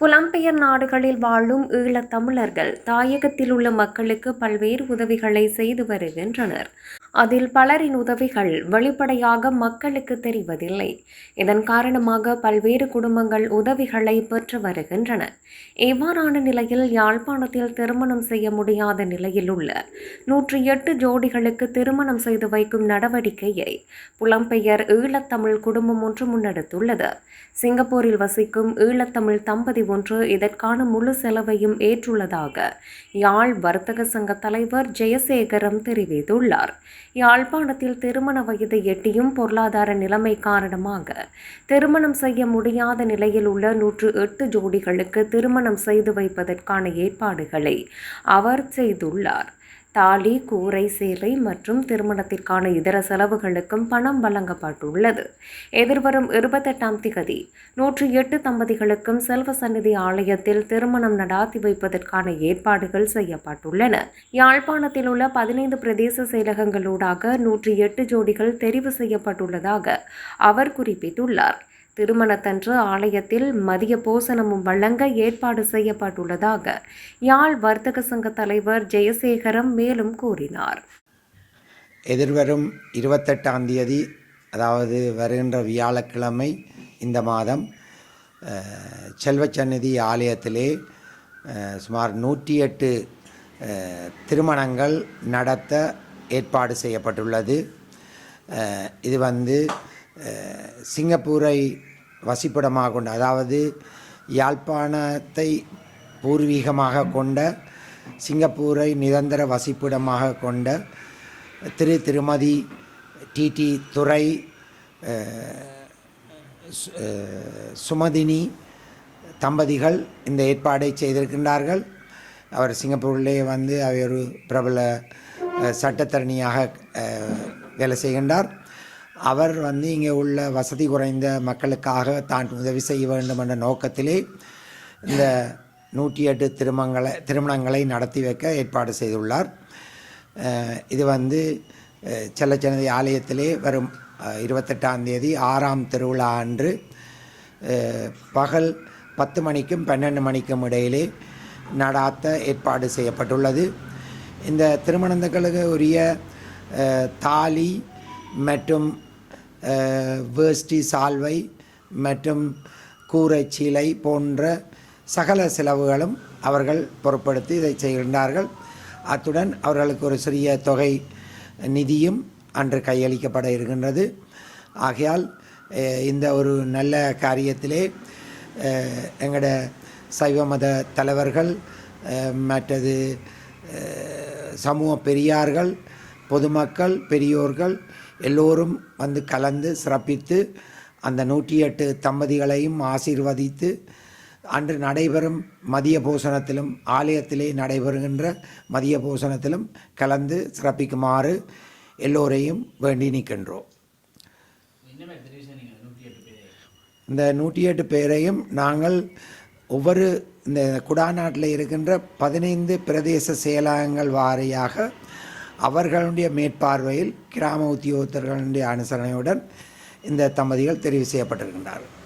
புலம்பெயர் நாடுகளில் வாழும் ஈழத்தமிழர்கள் தாயகத்தில் உள்ள மக்களுக்கு பல்வேறு உதவிகளை செய்து வருகின்றனர். அதில் பலரின் உதவிகள் வெளிப்படையாக மக்களுக்கு தெரிவதில்லை. இதன் காரணமாக பல்வேறு குடும்பங்கள் உதவிகளை பெற்று வருகின்றன. இவ்வாறான நிலையில் யாழ்ப்பாணத்தில் திருமணம் செய்ய முடியாத நிலையில் உள்ள நூற்றி எட்டு ஜோடிகளுக்கு திருமணம் செய்து வைக்கும் நடவடிக்கையை புலம்பெயர் ஈழத்தமிழ் குடும்பம் ஒன்று முன்னெடுத்துள்ளது. சிங்கப்பூரில் வசிக்கும் ஈழத்தமிழ் தம்பதி ஒன்று இதற்கான முழு செலவையும் ஏற்றுள்ளதாக யாழ் வர்த்தக சங்க தலைவர் ஜெயசேகரம் தெரிவித்துள்ளார். யாழ்ப்பாணத்தில் திருமண வயதை எட்டியும் பொருளாதார நிலைமை காரணமாக திருமணம் செய்ய முடியாத நிலையில் உள்ள நூற்று எட்டு ஜோடிகளுக்கு திருமணம் செய்து வைப்பதற்கான ஏற்பாடுகளை அவர் செய்துள்ளார். தாலி கூரை சேலை மற்றும் திருமணத்திற்கான இதர செலவுகளுக்கும் பணம் வழங்கப்பட்டுள்ளது. எதிர்வரும் இருபத்தெட்டாம் திகதி நூற்றி எட்டு தம்பதிகளுக்கும் செல்வ சந்நிதி ஆலயத்தில் திருமணம் நடாத்தி வைப்பதற்கான ஏற்பாடுகள் செய்யப்பட்டுள்ளன. யாழ்ப்பாணத்தில் உள்ள பதினைந்து பிரதேச செயலகங்களூடாக நூற்றி எட்டு ஜோடிகள் தெரிவு செய்யப்பட்டுள்ளதாக அவர் குறிப்பிட்டுள்ளார். திருமணத்தன்று ஆலயத்தில் மதிய போசனமும் வழங்க ஏற்பாடு செய்யப்பட்டுள்ளதாக யாழ் வர்த்தக சங்க தலைவர் ஜெயசேகரம் மேலும் கூறினார். எதிர்வரும் இருபத்தெட்டாம் தேதி அதாவது வருகின்ற வியாழக்கிழமை இந்த மாதம் செல்வச்சந்நிதி ஆலயத்திலே சுமார் நூற்றி எட்டு திருமணங்கள் நடத்த ஏற்பாடு செய்யப்பட்டுள்ளது. இது வந்து சிங்கப்பூரை வசிப்பிடமாக கொண்ட அதாவது யாழ்ப்பாணத்தை பூர்வீகமாக கொண்ட சிங்கப்பூரை நிரந்தர வசிப்பிடமாக கொண்ட திரு திருமதி டிடி துறை சு- சுமதினி தம்பதிகள் இந்த ஏற்பாடை செய்திருக்கின்றார்கள். அவர் சிங்கப்பூரிலே வந்து அவர் ஒரு பிரபல சட்டத்தரணியாக வேலை செய்கின்றார். அவர் வந்து இங்கே உள்ள வசதி குறைந்த மக்களுக்காக தான் உதவி செய்ய வேண்டும் என்ற நோக்கத்திலே இந்த நூற்றி எட்டு திருமங்களை திருமணங்களை நடத்தி வைக்க ஏற்பாடு செய்துள்ளார். இது வந்து செல்லச்சனதி ஆலயத்திலே வரும் இருபத்தெட்டாம் தேதி ஆறாம் திருவிழா அன்று பகல் பத்து மணிக்கும் பன்னெண்டு மணிக்கும் இடையிலே நடாத்த ஏற்பாடு செய்யப்பட்டுள்ளது. இந்த திருமணங்களுக்கு உரிய தாலி மற்றும் வேஷ்டி சால்வை மற்றும் கூரை சீலை போன்ற சகல செலவுகளும் அவர்கள் பொருட்படுத்தி இதை செய்கின்றார்கள். அத்துடன் அவர்களுக்கு ஒரு சிறிய தொகை நிதியும் அன்று கையளிக்கப்பட இருக்கின்றது. ஆகையால் இந்த ஒரு நல்ல காரியத்திலே எங்களோட சைவ மத தலைவர்கள் மற்றது சமூக பெரியார்கள் பொதுமக்கள் பெரியோர்கள் எல்லோரும் வந்து கலந்து சிறப்பித்து அந்த நூற்றி எட்டு தம்பதிகளையும் ஆசீர்வதித்து அன்று நடைபெறும் மதிய போஷணத்திலும் ஆலயத்திலே நடைபெறுகின்ற மதிய போஷணத்திலும் கலந்து சிறப்பிக்குமாறு எல்லோரையும் வேண்டி நிற்கின்றோம். இந்த நூற்றி எட்டு பேரையும் நாங்கள் ஒவ்வொரு இந்த குடாநாட்டில் இருக்கின்ற பதினைந்து பிரதேச செயலகங்கள் வாரியாக அவர்களுடைய மேற்பார்வையில் கிராம உத்தியோகத்தர்களுடைய அனுசரணையுடன் இந்த தம்பதிகள் தெரிவு செய்யப்பட்டிருக்கின்றார்கள்.